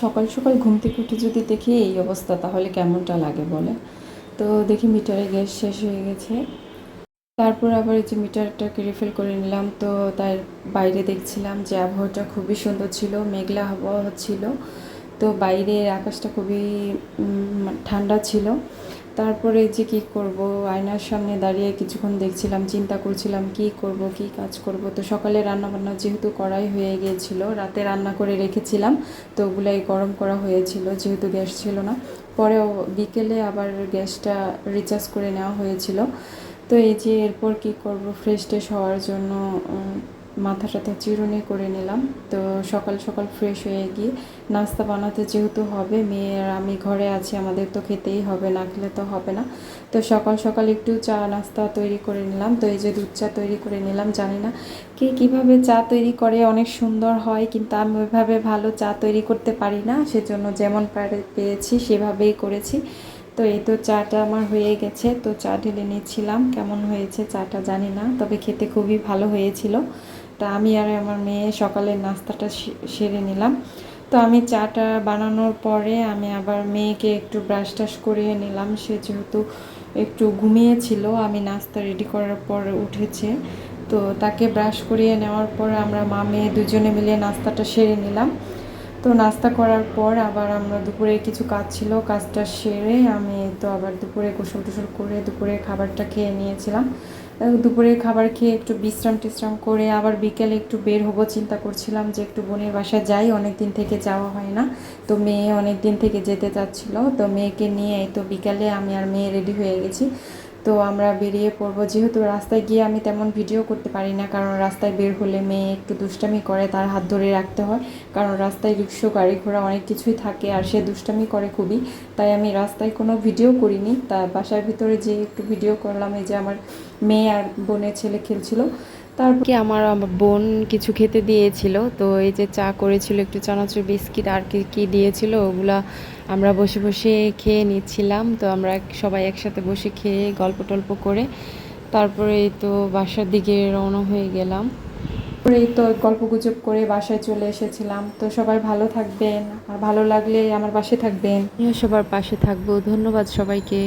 সকাল সকাল ঘুম থেকে উঠে যদি দেখি এই অবস্থা, তাহলে কেমনটা লাগে বলে? তো দেখি মিটারে গ্যাস শেষ হয়ে গেছে। তারপর আবার এই যে মিটারটাকে রিফিল করে নিলাম, তো তার বাইরে দেখছিলাম যে আবহাওয়াটা খুবই সুন্দর ছিল, মেঘলা আবহাওয়া ছিল তো বাইরের আকাশটা খুবই ঠান্ডা ছিল। তারপরে যে কি করব, আয়নার সামনে দাঁড়িয়ে কিছুক্ষণ দেখছিলাম, চিন্তা করছিলাম কি করব, কি কাজ করব। তো সকালে রান্না বান্না যেহেতু করাই হয়ে গিয়েছিল, রাতে রান্না করে রেখেছিলাম, তো ওগুলাই গরম করা হয়েছিল, যেহেতু গ্যাস ছিল না। পরে বিকেলে আবার গ্যাসটা রিচার্জ করে নেওয়া হয়েছিল। তো এই যে এরপর কি করব ফ্রেশ ট্রেশ হওয়ার জন্য মাথা টাথা চিরুনি করে নিলাম। তো সকাল সকাল ফ্রেশ হয়ে গিয়ে নাস্তা বানাতে যেহেতু হবে, মেয়ে আর আমি ঘরে আছি, আমাদের তো খেতেই হবে, না খেলে তো হবে না। তো সকাল সকাল একটু চা নাস্তা তৈরি করে নিলাম। তো এই যে দুধ চা তৈরি করে নিলাম, জানি না কে কীভাবে চা তৈরি করে, অনেক সুন্দর হয়, কিন্তু আমি ওইভাবে ভালো চা তৈরি করতে পারি না, সেজন্য যেমন পারে পেয়েছি, সেভাবেই করেছি। তো এই তো চাটা আমার হয়ে গেছে, তো চা ঢেলে নিচ্ছিলাম। কেমন হয়েছে চাটা জানি না, তবে খেতে খুবই ভালো হয়েছিল। তা আমি আর আমার মেয়ে সকালের নাস্তাটা সেরে নিলাম। তো আমি চাটা বানানোর পরে আমি আবার মেয়েকে একটু ব্রাশ টাশ করিয়ে নিলাম। সে যেহেতু একটু ঘুমিয়েছিল আমি নাস্তা রেডি করার পর উঠেছে। তো তাকে ব্রাশ করিয়ে নেওয়ার পর আমরা মা, মেয়ে দুজনে মিলে নাস্তাটা সেরে নিলাম। তো নাস্তা করার পর আবার আমরা দুপুরে কিছু কাজ ছিল, কাজটা সেরে আমি তো আবার দুপুরে গোসল টোসল করে দুপুরে খাবারটা খেয়ে নিয়েছিলাম। আহ, দুপুরে খাবার খেয়ে একটু বিশ্রাম টিশ্রাম করে আবার বিকেলে একটু বের হব। চিন্তা করছিলাম যে একটু বোনের বাসায় যাই অনেক দিন থেকে যাওয়া হয় না। তো মেয়ে অনেক দিন থেকে যেতে চাচ্ছিল। তো মেয়েকে নিয়ে তো বিকেলে আমি আর মেয়ে রেডি হয়ে গেছি। তো আমরা বেরিয়ে পড়ব। যেহেতু রাস্তায় গিয়ে আমি তেমন ভিডিও করতে পারি না, কারণ রাস্তায় বের হলে মেয়ে একটু দুষ্টামি করে, তার হাত ধরে রাখতে হয়। কারণ রাস্তায় রিক্সা গাড়ি ঘোড়া অনেক কিছুই থাকে আর সে দুষ্টামি করে খুবই। তাই আমি রাস্তায় কোনো ভিডিও করিনি। তা বাসার ভিতরে যে একটু ভিডিও করলাম, এই যে আমার মেয়ে আর বোনের ছেলে খেলছিল। তারপর আমার বোন কিছু খেতে দিয়েছিল, তো এই যে চা করেছিল, একটু চানাচুর বিস্কিট আর কি কি দিয়েছিল ওগুলা আমরা বসে বসে খেয়ে নিচ্ছিলাম। তো আমরা সবাই একসাথে বসে খেয়ে গল্প টল্প করে তারপরে তো বাসার দিকে রওনা হয়ে গেলাম। তারপরে তো গল্প গুজব করে বাসায় চলে এসেছিলাম। তো সবাই ভালো থাকবেন, আর ভালো লাগলে আমার পাশে থাকবেন। সবার পাশে থাকব। ধন্যবাদ সবাইকে।